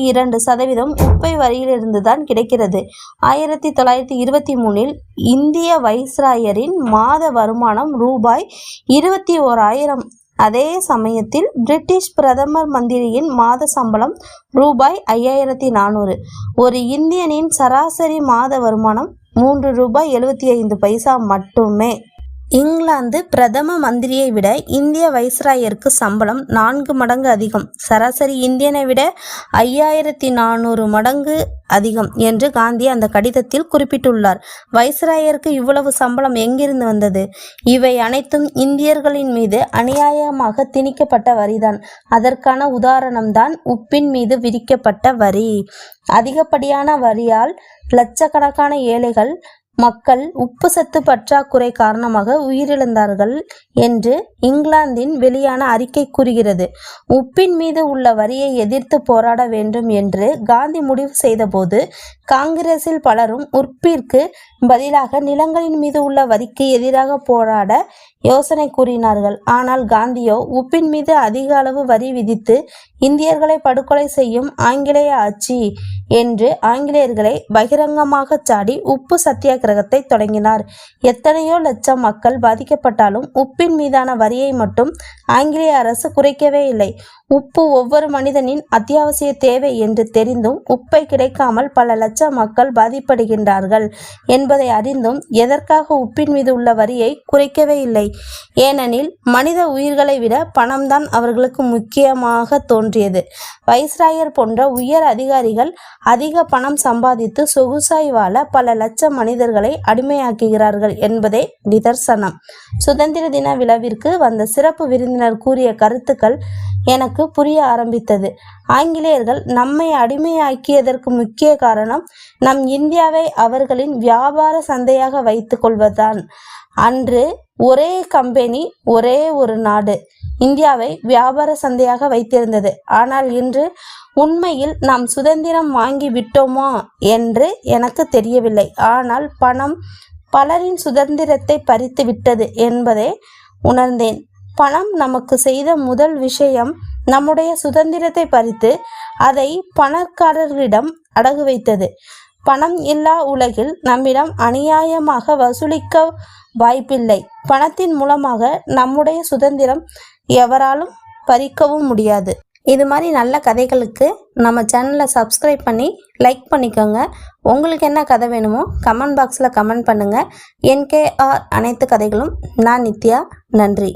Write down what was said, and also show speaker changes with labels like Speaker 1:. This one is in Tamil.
Speaker 1: இரண்டு சதவீதம் உப்பை வரியிலிருந்து தான் கிடைக்கிறது. ஆயிரத்தி தொள்ளாயிரத்தி இருபத்தி மூணில் இந்திய வைஸ்ராயரின் மாத வருமானம் ரூபாய் இருபத்தி ஓராயிரம் அதே சமயத்தில் பிரிட்டிஷ் பிரதமர் மந்திரியின் மாத சம்பளம் ரூபாய் ஐயாயிரத்தி நானூறு. ஒரு இந்தியனின் சராசரி மாத வருமானம் மூன்று ரூபாய் எழுபத்தி ஐந்து பைசா மட்டுமே. இங்கிலாந்து பிரதம மந்திரியை விட இந்திய வைஸ்ராயருக்கு சம்பளம் நான்கு மடங்கு அதிகம். சராசரி இந்தியனை விட ஐயாயிரத்தி நானூறு மடங்கு அதிகம் என்று காந்தி அந்த கடிதத்தில் குறிப்பிட்டுள்ளார். வைஸ்ராயருக்கு இவ்வளவு சம்பளம் எங்கிருந்து வந்தது? இவை அனைத்தும் இந்தியர்களின் மீது அநியாயமாக திணிக்கப்பட்ட வரிதான். அதற்கான உதாரணம்தான் உப்பின் மீது விதிக்கப்பட்ட வரி. அதிகப்படியான வரியால் லட்சக்கணக்கான ஏழைகள் மக்கள் உப்பு சத்து பற்றாக்குறை காரணமாக உயிரிழந்தார்கள் என்று இங்கிலாந்தின் வெளியான அறிக்கை கூறுகிறது. உப்பின் மீது உள்ள வரியை எதிர்த்து போராட வேண்டும் என்று காந்தி முடிவு செய்தபோது காங்கிரஸில் பலரும் உற்பிற்கு பதிலாக நிலங்களின் மீது உள்ள வரிக்கு எதிராக போராட யோசனை கூறினார்கள். ஆனால் காந்தியோ உப்பின் மீது அதிக அளவு வரி விதித்து இந்தியர்களை படுகொலை செய்யும் ஆங்கிலேய ஆட்சி என்று ஆங்கிலேயர்களை பகிரங்கமாக சாடி உப்பு சத்தியாகிரகத்தை தொடங்கினார். எத்தனையோ லட்சம் மக்கள் பாதிக்கப்பட்டாலும் உப்பின் மீதான வரியை மட்டும் ஆங்கிலேய அரசு குறைக்கவே இல்லை. உப்பு ஒவ்வொரு மனிதனின் அத்தியாவசிய தேவை என்று தெரிந்தும் உப்பை கிடைக்காமல் பல லட்சம் மக்கள் பாதிப்படுகின்றார்கள் என்பதை அறிந்தும் எதற்காக உப்பின் மீது உள்ள வரியை குறைக்கவே இல்லை. ஏனெனில் மனித உயிர்களை விட பணம்தான் அவர்களுக்கு முக்கியமாக தோன்றியது. வைஸ்ராயர் போன்ற உயர் அதிகாரிகள் அதிக பணம் சம்பாதித்து சொகுசாய் வாழ பல லட்சம் மனிதர்களை அடிமையாக்குகிறார்கள் என்பதே நிதர்சனம். சுதந்திர தின விழாவிற்கு வந்த சிறப்பு விருந்தினர் கூறிய கருத்துக்கள் எனக்கு புரிய ஆரம்பித்தது. ஆங்கிலேயர்கள் நம்மை அடிமையாக்கியதற்கு முக்கிய காரணம் நம் இந்தியாவை அவர்களின் வியாபார சந்தையாக வைத்து கொள்வதுதான். அன்று ஒரே கம்பெனி ஒரே ஒரு நாடு இந்தியாவை வியாபார சந்தையாக வைத்திருந்தது. ஆனால் இன்று உண்மையில் நாம் சுதந்திரம் வாங்கி விட்டோமா என்று எனக்கு தெரியவில்லை. ஆனால் பணம் பலரின் சுதந்திரத்தை பறித்து விட்டது என்பதை உணர்ந்தேன். பணம் நமக்கு செய்த முதல் விஷயம் நம்முடைய சுதந்திரத்தை பறித்து அதை பணக்காரர்களிடம் அடகு வைத்தது. பணம் இல்லா உலகில் நம்மிடம் அநியாயமாக வசூலிக்க வாய்ப்பில்லை. பணத்தின் மூலமாக நம்முடைய சுதந்திரம் எவராலும் பறிக்கவும் முடியாது. இது மாதிரி நல்ல கதைகளுக்கு நம்ம சேனலை சப்ஸ்கிரைப் பண்ணி லைக் பண்ணிக்கோங்க. உங்களுக்கு என்ன கதை வேணுமோ கமெண்ட் பாக்ஸில் கமெண்ட் பண்ணுங்கள் என்கேஆர் அனைத்து கதைகளும் நான் நித்யா. நன்றி.